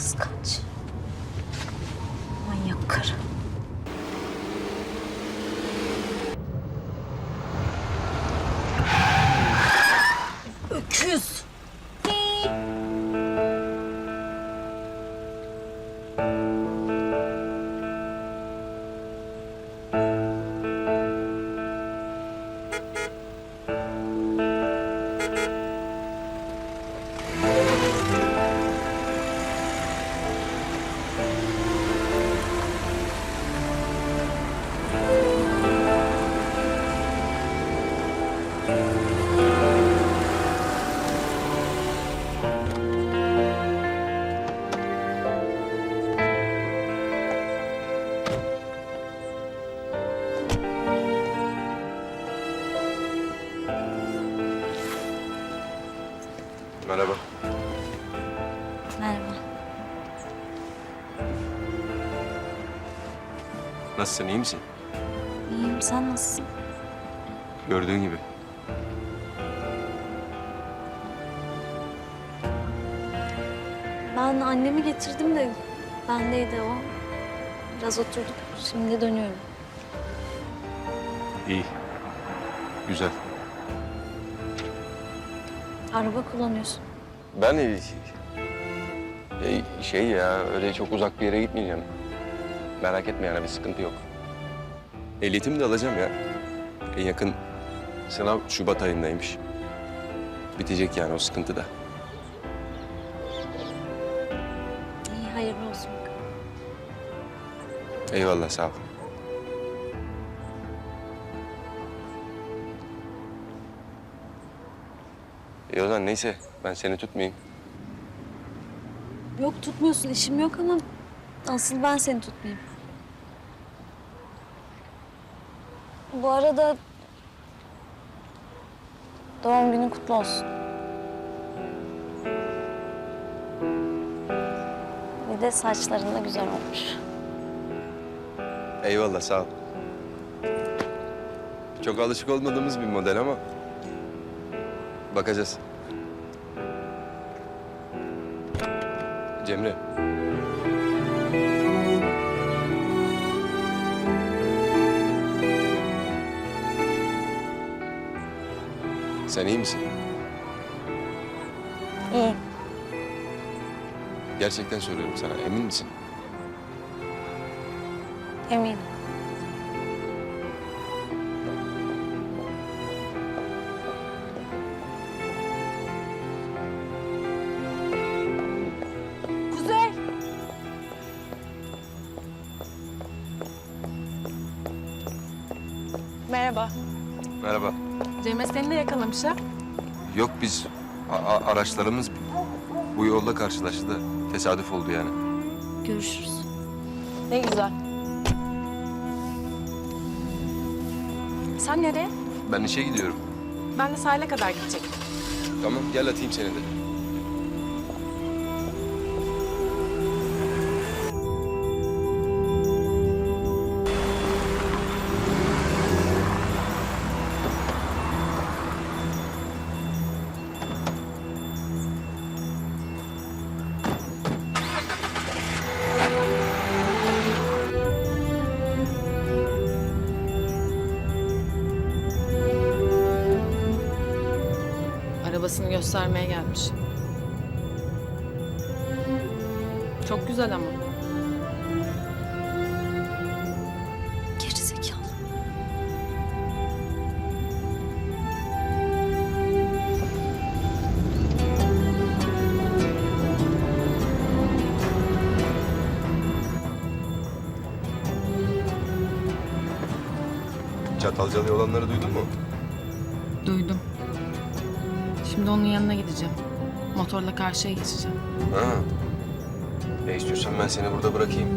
Kıskanç. Manyak karı. Öküz. Merhaba. Merhaba. Nasılsın, iyi misin? İyiyim. Sen nasılsın? Gördüğün gibi. Ben annemi getirdim de bendeydi o. Biraz oturduk. Şimdi dönüyorum. İyi. Güzel. Araba kullanıyorsun. Ben e, e, şey ya, öyle çok uzak bir yere gitmeyeceğim. Merak etme yani, bir sıkıntı yok. Ehliyetimi de alacağım ya. En yakın sınav Şubat ayındaymış. Bitecek yani o sıkıntı da. İyi hayırlı olsun. Eyvallah, sağ ol. İyi o zaman neyse, ben seni tutmayayım. Yok tutmuyorsun. işim yok ama asıl ben seni tutmayayım. Bu arada doğum günün kutlu olsun. Bir de saçların da güzel olmuş. Eyvallah, sağ ol. Çok alışık olmadığımız bir model ama bakacağız. Cemre. Sen iyi misin? İyi. Gerçekten soruyorum sana. Emin misin? Eminim. Merhaba. Cemre seni de yakalamış ha. Yok biz araçlarımız bu yolda karşılaştı da tesadüf oldu yani. Görüşürüz. Ne güzel. Sen nereye? Ben işe gidiyorum. Ben de sahile kadar gidecektim. Tamam gel atayım seni de. Arabasını göstermeye gelmiş. Çok güzel ama. Gerizekalı. Çatalcalı olanları duydun mu? Duydum. Şimdi onun yanına gideceğim. Motorla karşıya geçeceğim. Ha. E istiyorsan ben seni burada bırakayım.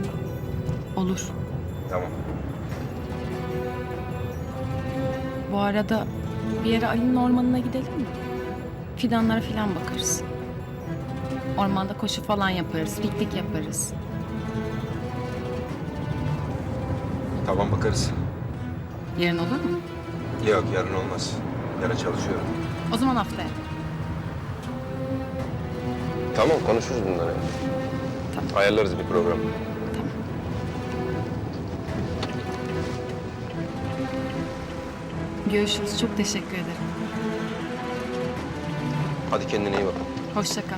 Olur. Tamam. Bu arada bir yere Ali'nin ormanına gidelim mi? Fidanlara filan bakarız. Ormanda koşu falan yaparız, piknik yaparız. Tamam bakarız. Yarın olur mu? Yok yarın olmaz. Yarın çalışıyorum. O zaman haftaya. Tamam konuşuruz bunları. Tamam. Ayarlarız bir program. Tamam. Görüşürüz. Çok teşekkür ederim. Hadi kendine iyi bak. Hoşça kal.